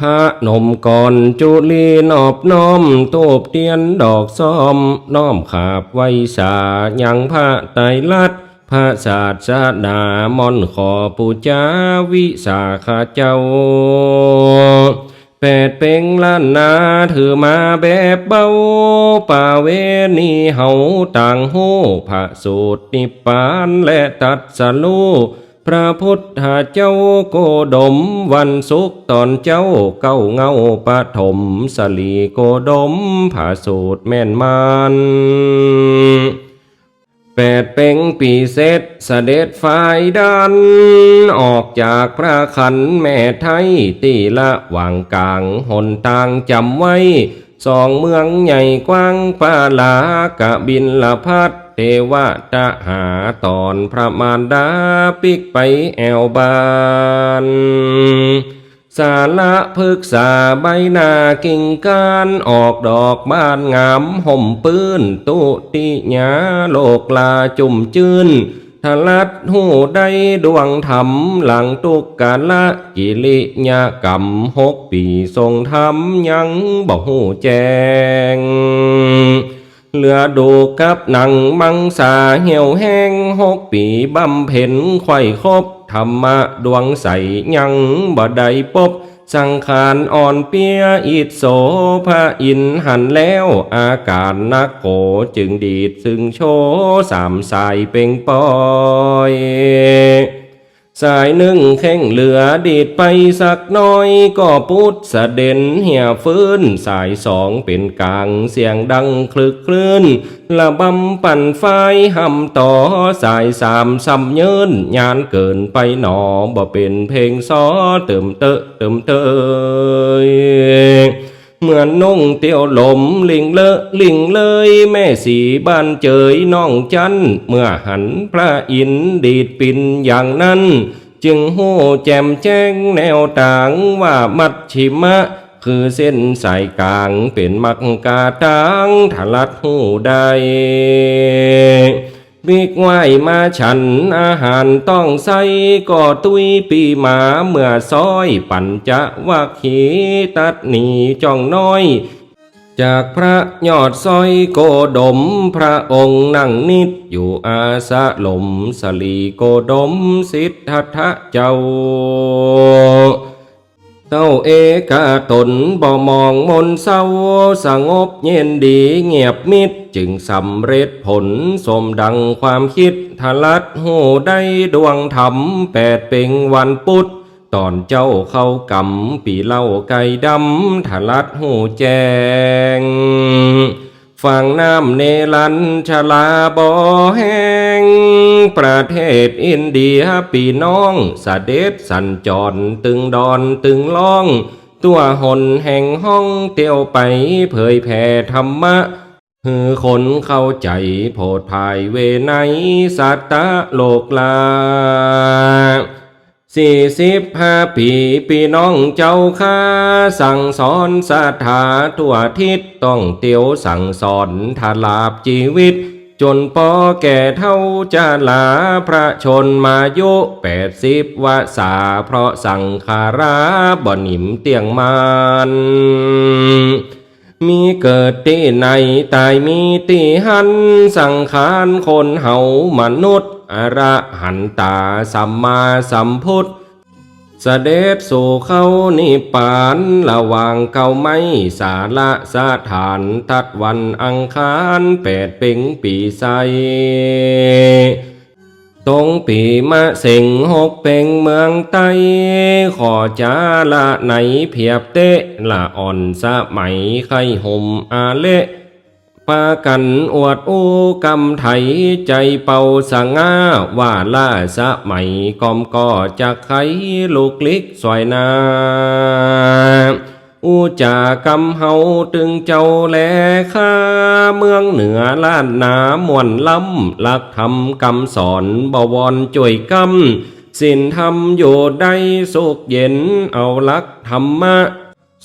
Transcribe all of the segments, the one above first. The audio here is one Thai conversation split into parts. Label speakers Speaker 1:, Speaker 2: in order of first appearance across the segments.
Speaker 1: พระนมก่อนจุลีนอบน้อมตูบเตียนดอกซ้อม น้อมขาบไว้สายังพระไตรลัดพระศาสดามอนขอปูจาวิสาขาเจ้าแปดเป็งล้านนาถือมาแบบเบาป่าเวนีเฮาต่างหูพระสูตรนิพานและตัดสลู พระพุทธเจ้าโกดมวันสุขตอนเจ้าเก้าเงาปฐมสลีโกดมพระสูตรแม่นมันแปดเป็งปีเสร็จเสด็จฝ่ายดัน ออกจากพระขันแม่ไทยตีละวางกลางหนต่างจำไว้ สองเมืองใหญ่กว้างปาลากะบินละพัด วตาหาตอนพระมารดาปิกไปแอวบาน สาระพึกษาใบหน้ากิ่งการออกดอกบานงามห่มปื้นตุติญาโลกลาจุ่มจืนทลัดหูได้ดวงธรรมหลังตุกกาละกิริยากรรมหกปีทรงธรรมยังบอกหูแจง เหลือดกับหนังมังสาเหี่ยวแห้งหกปีบำเพ็ญไข่ครบธรรมะดวงใสยังบ่ได้ปบ สังขารอ่อนเปียอิดโสพระอินหันแล้วอาการนักโกจึงดีดซึ่งโชสามสายเป่งปอย สายหนึ่งแข้งเหลือดีดไปสักน้อยก็พุทธเสด็นเหี่ยฟื้น สายสองเป็นกลางเสียงดังคลึกคลื่นระบำปั่นไฟหำต่อสายสามสำเยินยานเกินไปหนอบ่เป็นเพลงซอเติมเตอะเติมเตย เหมือนนุ่งเตียวหลมลิงเลอะลิงเลยแม่สีบ้านเจยน้องจันเมื่อหันพระอินดีดปินอย่างนั้น จึงหูแจ่มแจ้งแนวต่างว่ามัดชิมะ คือเส้นสายกลางเป็นมักกาตังทลัดหูได้ บิกไหวมาฉันอาหารต้องใส่ก็ตุยปีหมาเมื่อซอยปัญจะวัคคีย์ตัดหนีจ้องน้อย จากพระยอดซอยโกดมพระองค์นั่งนิดอยู่อาสะลมสลีโกดมสิทธัตถะเจ้า เต้าเอกาตนบ่มองมนเศร้าสงบเย็นดีเงียบมิดจึงสำเร็จผลสมดังความคิดทะลัดหูได้ดวงธรรมแปดเป็งวันพุธตอนเจ้าเข้ากำปีเล่าไก่ดำทะลัดหูแจง ฝั่งน้ำเนลันชลาบอแห้ง ประเทศอินเดียปีน้องสเสด็จสัญจรตึงดอนตึงล่อง ตัวหนแห่งห้องเตียวไปเผยแผ่ธรรมะฮือคนเข้าใจโพดภายเวไนสัตตะโลกลา สี่สิบห้าปีปีน้องเจ้าข้าสั่งสอนศรัทธาทั่วทิศต้องเตียวสั่งสอนทาลาบชีวิต จนปอแก่เท่าจะลาพระชนมายุแปดสิบวาสาเพราะสั่งขาราบ่หนิมเตียงมันมีเกิดที่ไหนตายมีที่หัน สังขารคนเฮามนุษย์ อระหันตาสัมมาสัมพุทธเสด็จสู่เขานิพานระว่างเก่าไม่สาละสถานทัดวันอังคารแปดป็งปีใสตรงปีมะเสงหกเป็งเมืองไต้ขอจาละไหนเพียบเตะละอ่อนสะไหมไข่ห่มอาเละ ปากันอวดอู้กำไทยใจเป่าสง่าว่าล่าสะไหม่กอมก็จะไขลูกลิกสวยนาอูจากำเฮาตึงเจ้าแลข้าเมืองเหนือล้านนามวนล้ำลักทำกำสอนบวรจ่วยกำสินธรรมอยู่ได้สุขเย็นเอาลักธรรมะ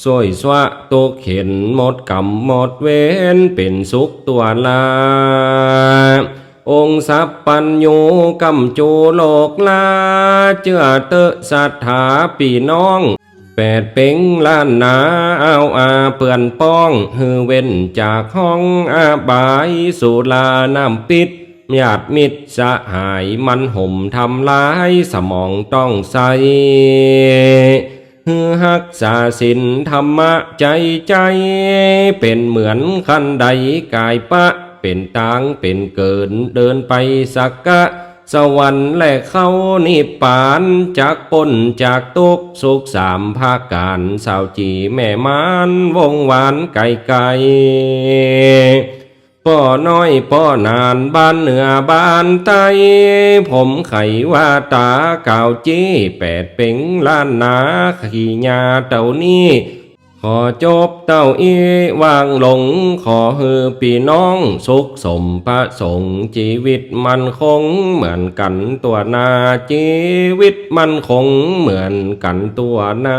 Speaker 1: สวยสวะตุกเข็นหมดกรรมหมดเวนเป็นสุขตัวลา องค์สัพปัญญูกำจูโลกลา เจือเตอะศรัทธาปีน้องแปดเป็งล้านนาเอาอาเปื่อนป้องฮือเว้นจากห้องอาบายสุลาน้ำปิดญาติมิตรสหายมันห่มทำลายสมองต้องใส ฮือฮักษาสินธรรมะใจใจ เป็นเหมือนคันใดกายปะ เป็นตางเป็นเกินเดินไปสักกะ สวรรค์และเขานิพานจากปนจากตุกสุขสามภาคการสาวจีแม่มานวงหวานไก่ไก่ ป้อน้อยป้อนานบ้านเหนือบ้านใต้ผมไขว่าตาเก่าจี้แปดเป็งล้านนาขี่ยาเต่านี้ขอจบเต้าอีวางหลง ขอเฮือพี่น้อง สุขสมพระสงฆ์ชีวิตมันคง เหมือนกันตัวนาชีวิตมันคงเหมือนกันตัวนา